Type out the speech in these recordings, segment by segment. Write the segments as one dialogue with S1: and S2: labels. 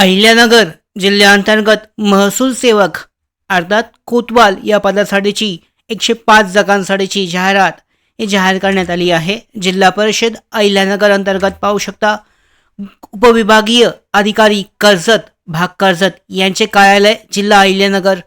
S1: अहिल्यानगर जिल्ह्याअंतर्गत महसूल सेवक अर्थात कोतवाल या पदासाठीची एकशे पाच जागांसाठीची जाहिरात ही जाहीर करण्यात आली आहे. जिल्हा परिषद अहिल्यानगर अंतर्गत पाहू शकता उपविभागीय अधिकारी कर्जत भाग कर्जत यांचे कार्यालय जिल्हा अहिल्यानगर.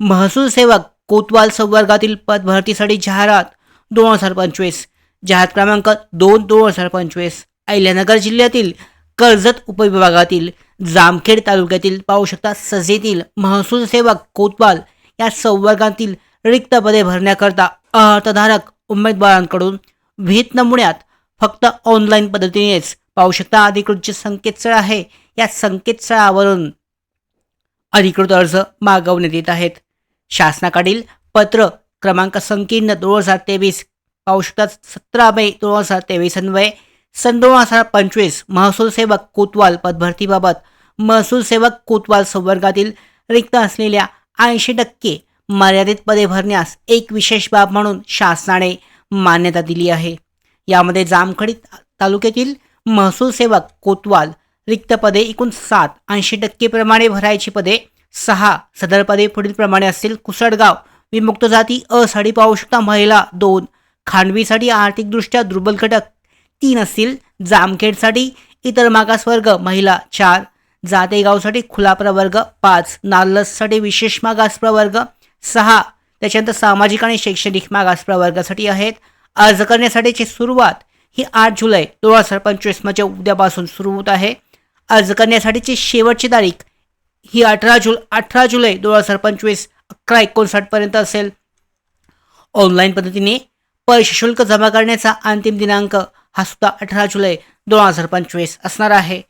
S1: महसूल सेवक कोतवाल संवर्गातील पद भरतीसाठी जाहिरात दोन हजार पंचवीस जाहीर क्रमांक दोन दोन हजार पंचवीस. अहिल्यानगर जिल्ह्यातील कर्जत उपविभागातील जामखेड तालुक्यातील पाहू शकता सजेतील महसूल सेवक कोतवाल या संवर्गातील रिक्त पदे भरण्याकरता अर्थधारक उमेदवारांकडून विहित नमुन्यात फक्त ऑनलाईन पद्धतीनेच पाहू शकता. अधिकृत जे संकेतस्थळ आहे. या संकेतस्थळावरून अधिकृत अर्ज मागवण्यात येत आहेत. शासनाकडील पत्र क्रमांक संकीर्ण दोन हजार तेवीस पाहू शकता. सतरा मे दोन हजार तेवीस अन्वये सन दोन हजार पंचवीस महसूल सेवक कोतवाल पदभरतीबाबत महसूल सेवक कोतवाल संवर्गातील रिक्त असलेल्या ऐंशी टक्के मर्यादित पदे भरण्यास एक विशेष बाब म्हणून शासनाने मान्यता दिली आहे. यामध्ये जामखडी तालुक्यातील महसूल सेवक कोतवाल रिक्त पदे एकूण सात ऐंशी टक्के प्रमाणे भरायची पदे सहा सदर पदे पुढील प्रमाणे असतील कुसडगाव विमुक्त जाती असाठी पाहू शकता महिला दोन खांडवीसाठी आर्थिकदृष्ट्या दुर्बल घटक तीन असतील. जामखेडसाठी इतर मागासवर्ग महिला चार. जातेगावसाठी खुला प्रवर्ग पाच. नालससाठी विशेष मागास प्रवर्ग सहा. त्याच्यानंतर सामाजिक आणि शैक्षणिक मागास प्रवर्गासाठी आहेत. अर्ज करण्यासाठीची सुरुवात ही आठ जुलै दोन हजार पंचवीस म्हणजे उद्यापासून सुरू होत आहे. अर्ज करण्यासाठीची शेवटची तारीख ही अठरा जुल अठरा जुलै दोन हजार पंचवीस अकरा एकोणसाठपर्यंत असेल. ऑनलाईन पद्धतीने पैसे शुल्क जमा करण्याचा अंतिम दिनांक हा सुद्धा अठरा जुलै दोन हजार पंचवीस असणार आहे.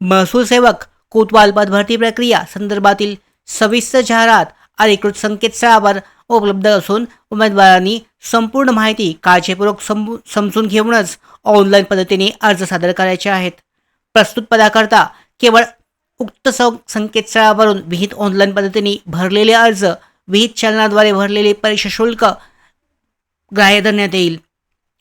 S1: महसूल सेवक कोतवाल पदभरती प्रक्रिया संदर्भातील सविस्तर जाहिरात अधिकृत संकेतस्थळावर उपलब्ध असून उमेदवारांनी संपूर्ण माहिती काळजीपूर्वक समू समजून घेऊनच ऑनलाईन पद्धतीने अर्ज सादर करायचे आहेत. प्रस्तुत पदाकरता केवळ उक्त सं संकेतस्थळावरून विहित ऑनलाईन पद्धतीने भरलेले अर्ज विहित चलनाद्वारे भरलेले परीक्षा शुल्क ग्राह्य धरण्यात येईल.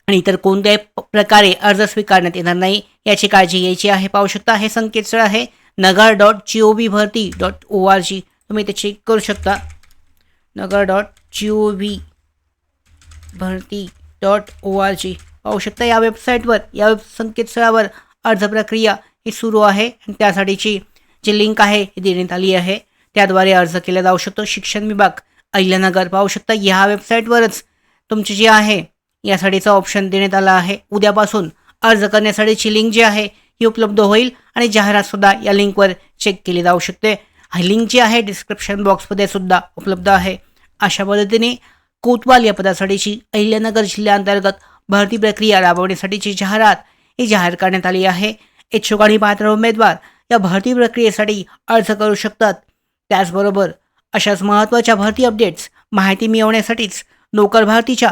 S1: आणि इतर कोणत्याही प्रकारे अर्ज स्वीकारण्यात येणार नाही. याची काळजी घ्यायची आहे. पाहू शकता हे संकेतस्थळ आहे. Nagar dot G O V Bharti dot O R G तुम्ही ते चेक करू शकता. Nagar dot G O V Bharti dot O R G पाहू शकता या वेबसाईटवर या वेब संकेतस्थळावर अर्ज प्रक्रिया ही सुरू आहे. आणि त्यासाठीची जी लिंक आहे ही देण्यात आली आहे. त्याद्वारे अर्ज केला जाऊ शकतो. शिक्षण विभाग अहिल्यानगर. पाहू शकता ह्या वेबसाईटवरच तुमची जी आहे यासाठीचा ऑप्शन देण्यात आला आहे. उद्यापासून अर्ज करण्यासाठीची लिंक जी आहे ही उपलब्ध होईल आणि जाहिरातसुद्धा या लिंकवर चेक केली जाऊ शकते. ही लिंक जी आहे डिस्क्रिप्शन बॉक्समध्ये सुद्धा उपलब्ध आहे. अशा पद्धतीने कोतवाल या पदासाठीची अहिल्यानगर जिल्ह्याअंतर्गत भरती प्रक्रिया राबवण्यासाठीची जाहिरात ही जाहीर करण्यात आली आहे. इच्छुक आणि पात्र उमेदवार या भरती प्रक्रियेसाठी अर्ज करू शकतात. त्याचबरोबर अशाच महत्त्वाच्या भरती अपडेट्स माहिती मिळवण्यासाठीच नोकर भारतीच्या